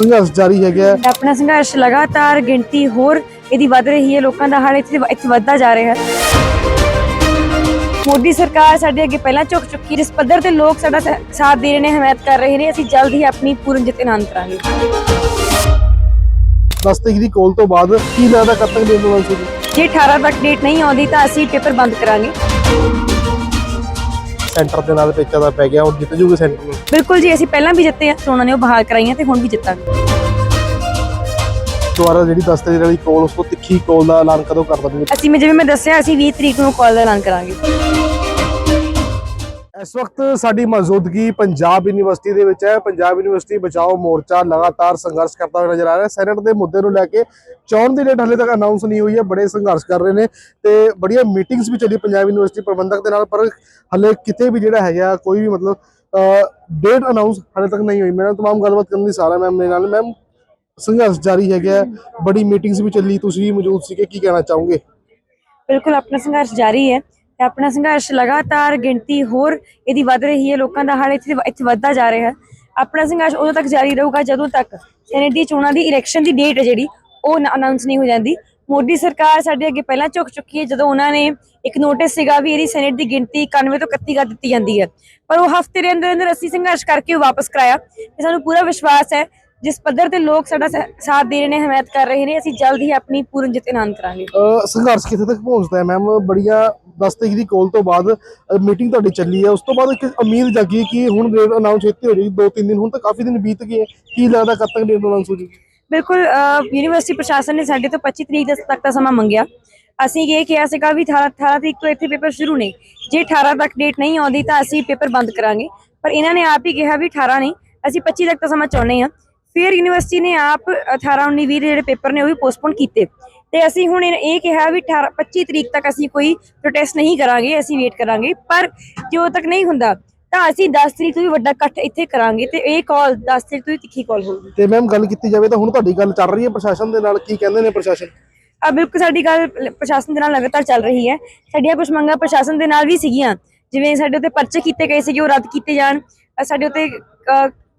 ਸੰਘਰਸ਼ ਜਾਰੀ ਹੈਗਾ। ਆਪਣਾ ਸੰਘਰਸ਼ ਲਗਾਤਾਰ ਗਿਣਤੀ ਹੋਰ ਇਹਦੀ ਵੱਧ ਰਹੀ ਹੈ ਲੋਕਾਂ ਦਾ ਹਾਲ ਇੱਥੇ ਇੱਥੇ ਵੱਧਦਾ ਜਾ ਰਿਹਾ ਹੈ। ਮੋਦੀ ਸਰਕਾਰ ਸਾਡੇ ਅੱਗੇ ਪਹਿਲਾਂ ਝੁਕ ਚੁੱਕੀ ਜਿਸ ਪੱਧਰ ਤੇ ਲੋਕ ਸਾਡਾ ਸਾਥ ਦੇ ਰਹੇ ਨੇ ਹਮਾਇਤ ਕਰ ਰਹੇ ਨੇ ਅਸੀਂ ਜਲਦ ਹੀ ਆਪਣੀ ਪੂਰਨ ਜਿੱਤ ਐਲਾਨ ਕਰਾਂਗੇ। 10 ਤਰੀਕ ਦੀ ਕੋਲ ਤੋਂ ਬਾਅਦ ਕੀ ਲੱਗਦਾ ਕਦ ਤੱਕ ਦੇਣ ਵਾਲਾ ਸੀ ਜੇ 18 ਤੱਕ ਡੇਟ ਨਹੀਂ ਆਉਂਦੀ ਤਾਂ ਅਸੀਂ ਪੇਪਰ ਬੰਦ ਕਰਾਂਗੇ। ਸੈਂਟਰ ਦੇ ਨਾਲ ਪੇਚਾ ਦਾ ਪੈ ਗਿਆ ਹੁਣ ਜਿੱਤ ਜੂਗੇ ਸੈਂਟਰ ਨੂੰ। ਬਿਲਕੁਲ ਜੀ ਅਸੀਂ ਪਹਿਲਾਂ ਵੀ ਜਿੱਤੇ ਆ ਚੋਣਾਂ ਨੇ ਉਹ ਬਹਾਲ ਕਰਾਈਆਂ ਤੇ ਹੁਣ ਵੀ ਜਿੱਤਾਂਗੇ। ਦੁਬਾਰਾ ਜਿਹੜੀ 10 ਤਰੀਕ ਵਾਲੀ ਕੋਲ ਉਸ ਤੋਂ ਤਿੱਖੀ ਕੋਲ ਦਾ ਐਲਾਨ ਕਦੋਂ ਕਰ ਦੇਣਗੇ ਅਸੀਂ ਮੈਂ ਜਿਵੇਂ ਮੈਂ ਦੱਸਿਆ ਅਸੀਂ 20 ਤਰੀਕ ਨੂੰ ਕਾਲ ਦਾ ਐਲਾਨ ਕਰਾਂਗੇ। ਇਸ ਵਕਤ ਸਾਡੀ ਮੌਜੂਦਗੀ ਪੰਜਾਬ ਯੂਨੀਵਰਸਿਟੀ ਦੇ ਵਿੱਚ ਹੈ। ਪੰਜਾਬ ਯੂਨੀਵਰਸਿਟੀ ਬਚਾਓ ਮੋਰਚਾ ਲਗਾਤਾਰ ਸੰਘਰਸ਼ ਕਰਦਾ ਹੋਇਆ ਨਜ਼ਰ ਆ ਰਿਹਾ ਹੈ। ਸੈਨੇਟ ਦੇ ਮੁੱਦੇ ਨੂੰ ਲੈ ਕੇ ਚੋਣ ਦੀ ਡੇਟ ਹਲੇ ਤੱਕ ਅਨਾਉਂਸ ਨਹੀਂ ਹੋਈ ਹੈ। ਬੜੇ ਸੰਘਰਸ਼ ਕਰ ਰਹੇ ਨੇ ਤੇ ਬੜੀਆਂ ਮੀਟਿੰਗਸ ਵੀ ਚੱਲੀ ਪੰਜਾਬ ਯੂਨੀਵਰਸਿਟੀ ਪ੍ਰਬੰਧਕ ਦੇ ਨਾਲ ਪਰ ਹਲੇ ਕਿਤੇ ਵੀ ਜਿਹੜਾ ਹੈਗਾ ਕੋਈ ਵੀ ਮਤਲਬ ਡੇਟ ਅਨਾਉਂਸ ਹਲੇ ਤੱਕ ਨਹੀਂ ਹੋਈ। ਮੈਂ ਤਮਾਮ ਗੱਲਬਾਤ ਕਰਨ ਦੀ ਸਾਰਾ ਮੈਮ ਮੇਰੇ ਨਾਲ। ਮੈਮ ਸੰਘਰਸ਼ ਜਾਰੀ ਹੈਗਾ ਹੈ, ਬੜੀ ਮੀਟਿੰਗਸ ਵੀ ਚੱਲੀ। ਤੁਸੀਂ ਵੀ ਮੌਜੂਦ ਸੀਗੇ। ਕੀ ਕਹਿਣਾ ਚਾਹੋਗੇ? ਬਿਲਕੁਲ ਆਪਣਾ ਸੰਘਰਸ਼ ਜਾਰੀ ਹੈ। ਆਪਣਾ ਸੰਘਰਸ਼ ਲਗਾਤਾਰ ਗਿਣਤੀ ਹੋਰ ਇਹਦੀ ਵੱਧ ਰਹੀ ਹੈ, ਲੋਕਾਂ ਦਾ ਹਾਲ ਇੱਥੇ ਇੱਥੇ ਵੱਧਦਾ ਜਾ ਰਿਹਾ ਹੈ। ਆਪਣਾ ਸੰਘਰਸ਼ ਉਦੋਂ ਤੱਕ ਜਾਰੀ ਰਹੂਗਾ ਜਦੋਂ ਤੱਕ ਸੈਨੇਟ ਦੀ ਚੋਣਾਂ ਦੀ ਇਲੈਕਸ਼ਨ ਦੀ ਡੇਟ ਹੈ ਜਿਹੜੀ ਉਹ ਅਨਾਉਂਸ ਨਹੀਂ ਹੋ ਜਾਂਦੀ। ਮੋਦੀ ਸਰਕਾਰ ਸਾਡੇ ਅੱਗੇ ਪਹਿਲਾਂ ਝੁਕ ਚੁੱਕੀ ਹੈ, ਜਦੋਂ ਉਹਨਾਂ ਨੇ ਇੱਕ ਨੋਟਿਸ ਸੀਗਾ ਵੀ ਇਹਦੀ ਸੈਨੇਟ ਦੀ ਗਿਣਤੀ 91 ਤੋਂ 31 ਕਰ ਦਿੱਤੀ ਜਾਂਦੀ ਹੈ। ਪਰ ਉਹ ਹਫ਼ਤੇ ਦੇ ਅੰਦਰ ਅੰਦਰ ਅਸੀਂ ਸੰਘਰਸ਼ ਕਰਕੇ ਵਾਪਸ ਕਰਾਇਆ ਤੇ ਸਾਨੂੰ ਪੂਰਾ ਵਿਸ਼ਵਾਸ ਹੈ, ਜਿਸ ਪੱਧਰ ਤੇ ਲੋਕ ਸਾਡਾ ਸਾਥ ਦੇ ਰਹੇ ਨੇ, ਹਮਾਇਤ ਕਰ ਰਹੇ ਨੇ, ਅਸੀਂ ਜਲਦ ਹੀ ਆਪਣੀ ਪੂਰਨ ਜਿੱਤ ਐਲਾਨ ਕਰਾਂਗੇ। ਸੰਘਰਸ਼ ਕਿੱਥੇ ਤੱਕ ਪਹੁੰਚਦਾ ਹੈ? ਮੈਮ ਬੜੀਆਂ 10 ਤਰੀਕ ਦੀ ਕੋਲ ਤੋਂ ਬਾਅਦ ਮੀਟਿੰਗ ਤੁਹਾਡੀ ਚੱਲੀ ਹੈ। ਉਸ ਤੋਂ ਬਾਅਦ ਇੱਕ ਉਮੀਦ ਜਾਗੀ ਕਿ ਹੁਣ ਡੇਟ ਅਨਾਉਂਸ ਛੇਤੀ ਹੋ ਜਾਏਗੀ ਦੋ ਤਿੰਨ ਦਿਨ, ਹੁਣ ਤਾਂ ਕਾਫੀ ਦਿਨ ਬੀਤ ਗਏ ਕੀ ਲੱਗਦਾ ਕਦ ਤੱਕ ਡੇਟ ਅਨਾਉਂਸ ਹੋ ਜਾਏਗੀ ਬਿਲਕੁਲ ਯੂਨੀਵਰਸਿਟੀ ਪ੍ਰਸ਼ਾਸਨ ਨੇ ਸਾਡੇ ਤੋਂ 25 ਤਰੀਕ ਤੱਕ ਦਾ ਸਮਾਂ ਮੰਗਿਆ। ਅਸੀਂ ਇਹ ਕਿਹਾ ਸੀਗਾ ਵੀ 18 18 ਤਰੀਕ ਤੋਂ ਇੱਥੇ ਪੇਪਰ ਸ਼ੁਰੂ ਨੇ। ਜੇ 18 ਤੱਕ ਡੇਟ ਨਹੀਂ ਆਉਂਦੀ ਤਾਂ ਅਸੀਂ ਪੇਪਰ ਬੰਦ ਕਰਾਂਗੇ। ਪਰ ਇਹਨਾਂ ਨੇ ਆਪ ਹੀ ਕਿਹਾ ਵੀ 18 ਨਹੀਂ, ਅਸੀਂ 25 ਤੱਕ ਦਾ ਸਮਾਂ ਚਾਹੁੰਦੇ ਹਾਂ। ਫਿਰ ਯੂਨੀਵਰਸਿਟੀ ਨੇ ਆਪ 18 19 20 ਦੇ ਜਿਹੜੇ ਪੇਪਰ ਨੇ ਉਹ ਵੀ ਪੋਸਟਪੋਨ ਕੀਤੇ। ਤੇ ਅਸੀਂ ਹੁਣ ਇਹ ਕਿਹਾ ਵੀ 18 25 ਤਰੀਕ ਤੱਕ ਅਸੀਂ ਕੋਈ ਪ੍ਰੋਟੈਸਟ ਨਹੀਂ ਕਰਾਂਗੇ ਅਸੀਂ ਵੇਟ ਕਰਾਂਗੇ। ਪਰ ਜੇ ਤੱਕ ਨਹੀਂ ਹੁੰਦਾ ਤਾਂ ਅਸੀਂ 10 ਤਰੀਕ ਤੋਂ ਵੀ ਵੱਡਾ ਇਕੱਠ ਇੱਥੇ ਕਰਾਂਗੇ ਤੇ ਇਹ ਕਾਲ 10 ਤਰੀਕ ਤੋਂ ਵੀ ਤਿੱਖੀ ਕਾਲ ਹੋਊਗੀ। ਤੇ ਮੈਮ ਗੱਲ ਕੀਤੀ ਜਾਵੇ ਤਾਂ ਹੁਣ ਤੁਹਾਡੀ ਗੱਲ ਚੱਲ ਰਹੀ ਹੈ ਪ੍ਰਸ਼ਾਸਨ ਦੇ ਨਾਲ ਕੀ ਕਹਿੰਦੇ ਨੇ ਪ੍ਰਸ਼ਾਸਨ? ਆ ਬਿਲਕੁਲ ਸਾਡੀ ਗੱਲ ਪ੍ਰਸ਼ਾਸਨ ਦੇ ਨਾਲ ਲਗਾਤਾਰ ਚੱਲ ਰਹੀ ਹੈ। ਸਾਡੀਆਂ ਕੁਝ ਮੰਗਾਂ ਪ੍ਰਸ਼ਾਸਨ ਦੇ ਨਾਲ ਵੀ ਸੀਗੀਆਂ। ਜਿਵੇਂ ਸਾਡੇ ਉੱਤੇ ਪਰਚੇ ਕੀਤੇ ਗਏ ਸੀਗੇ ਉਹ ਰੱਦ ਕੀਤੇ ਜਾਣ। ਸਾਡੇ ਉੱਤੇ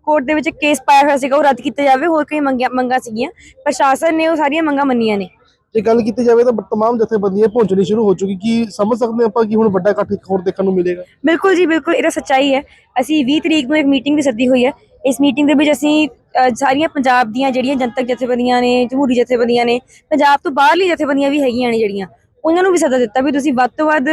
ਕੋਰਟ ਦੇ ਵਿੱਚ ਕੇਸ ਪਾਇਆ ਹੋਇਆ ਸੀਗਾ ਉਹ ਰੱਦ ਕੀਤੇ ਜਾਵੇ। ਹੋਰ ਕਈ ਮੰਗਾਂ ਮੰਗਾਂ ਸੀਗੀਆਂ। ਪ੍ਰਸ਼ਾਸਨ ਨੇ ਉਹ ਸਾਰੀਆਂ ਮੰਗਾਂ ਮੰਨੀਆਂ ਨੇ। ਜੇ ਗੱਲ ਕੀਤੀ ਜਾਵੇ ਤਾਂ ਤਮਾਮ ਜਥੇਬੰਦੀਆਂ ਪਹੁੰਚਣੀ ਸ਼ੁਰੂ ਹੋ ਚੁੱਕੀ ਕੀ ਸਮਝ ਸਕਦੇ ਆਪਾਂ ਕਿ ਹੁਣ ਵੱਡਾ ਇਕੱਠ ਇੱਕ ਹੋਰ ਦੇਖਣ ਨੂੰ ਮਿਲੇਗਾ? ਬਿਲਕੁਲ ਜੀ ਬਿਲਕੁਲ ਇਹ ਤਾਂ ਸੱਚਾਈ ਹੈ। ਅਸੀਂ 20 ਤਰੀਕ ਨੂੰ ਇੱਕ ਮੀਟਿੰਗ ਵੀ ਸੱਦੀ ਹੋਈ ਹੈ। ਇਸ ਮੀਟਿੰਗ ਦੇ ਵਿੱਚ ਅਸੀਂ ਸਾਰੀਆਂ ਪੰਜਾਬ ਦੀਆਂ ਜਿਹੜੀਆਂ ਜਨਤਕ ਜਥੇਬੰਦੀਆਂ ਨੇ ਜਮਹੂਰੀ ਜਥੇਬੰਦੀਆਂ ਨੇ ਪੰਜਾਬ ਤੋਂ ਬਾਹਰਲੀ ਜਥੇਬੰਦੀਆਂ ਵੀ ਹੈਗੀਆਂ ਨੇ ਜਿਹੜੀਆਂ ਉਹਨਾਂ ਨੂੰ ਵੀ ਸੱਦਾ ਦਿੱਤਾ ਵੀ ਤੁਸੀਂ ਵੱਧ ਤੋਂ ਵੱਧ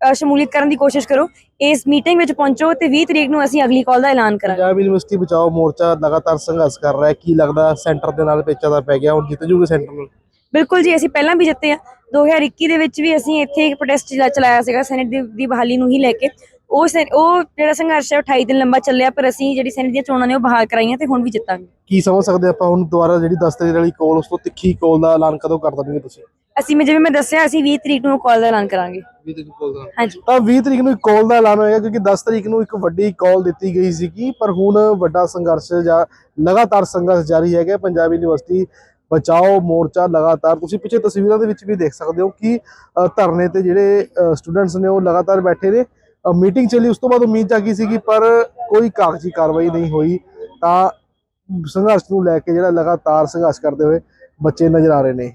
ਸ਼ਮੂਲੀਅਤ ਕਰਨ ਦੀ ਕੋਸ਼ਿਸ਼ ਕਰੋ। ਇਸ ਮੀਟਿੰਗ ਵਿੱਚ ਪਹੁੰਚੋ ਤੇ 20 ਤਰੀਕ ਨੂੰ ਅਸੀਂ ਅਗਲੀ ਕਾਲ ਦਾ ਐਲਾਨ ਕਰਾਂਗੇ। ਪੰਜਾਬ ਯੂਨੀਵਰਸਿਟੀ ਬਚਾਓ ਮੋਰਚਾ ਲਗਾਤਾਰ ਸੰਘਰਸ਼ ਕਰ ਰਿਹਾ ਹੈ। ਕੀ ਲੱਗਦਾ ਸੈਂਟਰ ਦੇ ਨਾਲ ਪੇਚਾ ਦਾ ਪੈ ਗਿਆ ਹੁਣ ਜਿੱਤ ਜੂਗੇ ਸੈਂਟਰ ਨੂੰ ਬਿਲਕੁਲ ਜੀ ਅਸੀਂ ਪਹਿਲਾਂ ਵੀ ਜਿੱਤੇ ਆ। 2021 ਦੇ ਵਿੱਚ ਵੀ ਅਸੀਂ ਇੱਥੇ ਇੱਕ ਪ੍ਰੋਟੈਸਟ ਚਲਾਇਆ ਸੀਗਾ ਸੈਨੇਟ ਦੀ, ਬਹਾਲੀ ਨੂੰ ਹੀ ਲੈ ਕੇ। ਉਹ ਉਹ ਜਿਹੜਾ ਸੰਘਰਸ਼ ਹੈ ਉਹ 28 ਦਿਨ ਲੰਬਾ ਚੱਲਿਆ ਪਰ ਅਸੀਂ ਜਿਹੜੀ ਸੈਨੇਟ ਦੀਆਂ ਚੋਣਾਂ ਨੇ ਉਹ ਬਹਾਲ ਕਰਾਈਆਂ ਤੇ ਹੁਣ ਵੀ ਜਿੱਤਾਂਗੇ। ਕੀ ਸਮਝ ਸਕਦੇ ਆਪਾਂ ਹੁਣ ਦੁਬਾਰਾ ਜਿਹੜੀ 10 ਤਰੀਕ ਵਾਲੀ ਕੋਲ ਉਸ ਤੋਂ ਤਿੱਖੀ ਕੋਲ ਦਾ ਐਲਾਨ ਕਦੋਂ ਕਰ ਦੇਣਗੇ ਤੁਸੀਂ? ਅਸੀਂ ਮੈਂ ਜਿਵੇਂ ਮੈਂ ਦੱਸਿਆ ਅਸੀਂ 20 ਤਰੀਕ ਨੂੰ ਕਾਲ ਦਾ ਐਲਾਨ ਕਰਾਂਗੇ। 20 ਤਰੀਕ ਕੋਲ ਦਾ ਹਾਂਜੀ। ਤਾਂ 20 ਤਰੀਕ ਨੂੰ ਇੱਕ ਕਾਲ ਦਾ ਐਲਾਨ ਹੋਏਗਾ ਕਿਉਂਕਿ 10 ਤਰੀਕ ਨੂੰ ਇੱਕ ਵੱਡੀ ਕਾਲ ਦਿੱਤੀ ਗਈ ਸੀਗੀ ਪਰ ਹੁਣ ਵੱਡਾ ਸੰਘਰਸ਼ ਜਾਂ ਲਗਾਤਾਰ ਸੰਘਰਸ਼ ਜਾਰੀ ਹੈਗਾ ਪੰਜਾਬ ਯੂਨੀਵਰਸਿਟੀ ਬਚਾਓ ਮੋਰਚਾ ਲਗਾਤਾਰ, ਤੁਸੀਂ ਪਿੱਛੇ ਤਸਵੀਰਾਂ ਦੇ ਵਿੱਚ ਵੀ ਦੇਖ ਸਕਦੇ ਹੋ ਕਿ ਧਰਨੇ ਤੇ ਜਿਹੜੇ ਸਟੂਡੈਂਟਸ ਨੇ ਉਹ ਲਗਾਤਾਰ ਬੈਠੇ ਨੇ। ਮੀਟਿੰਗ ਚੱਲੀ, ਉਸ ਤੋਂ ਬਾਅਦ ਉਮੀਦ ਜਾਗੀ ਸੀਗੀ ਪਰ ਕੋਈ ਕਾਗਜ਼ੀ ਕਾਰਵਾਈ ਨਹੀਂ ਹੋਈ। ਤਾਂ ਸੰਘਰਸ਼ ਨੂੰ ਲੈ ਕੇ ਜਿਹੜਾ ਲਗਾਤਾਰ ਸੰਘਰਸ਼ ਕਰਦੇ ਹੋਏ ਬੱਚੇ ਨਜ਼ਰ ਆ ਰਹੇ ਨੇ।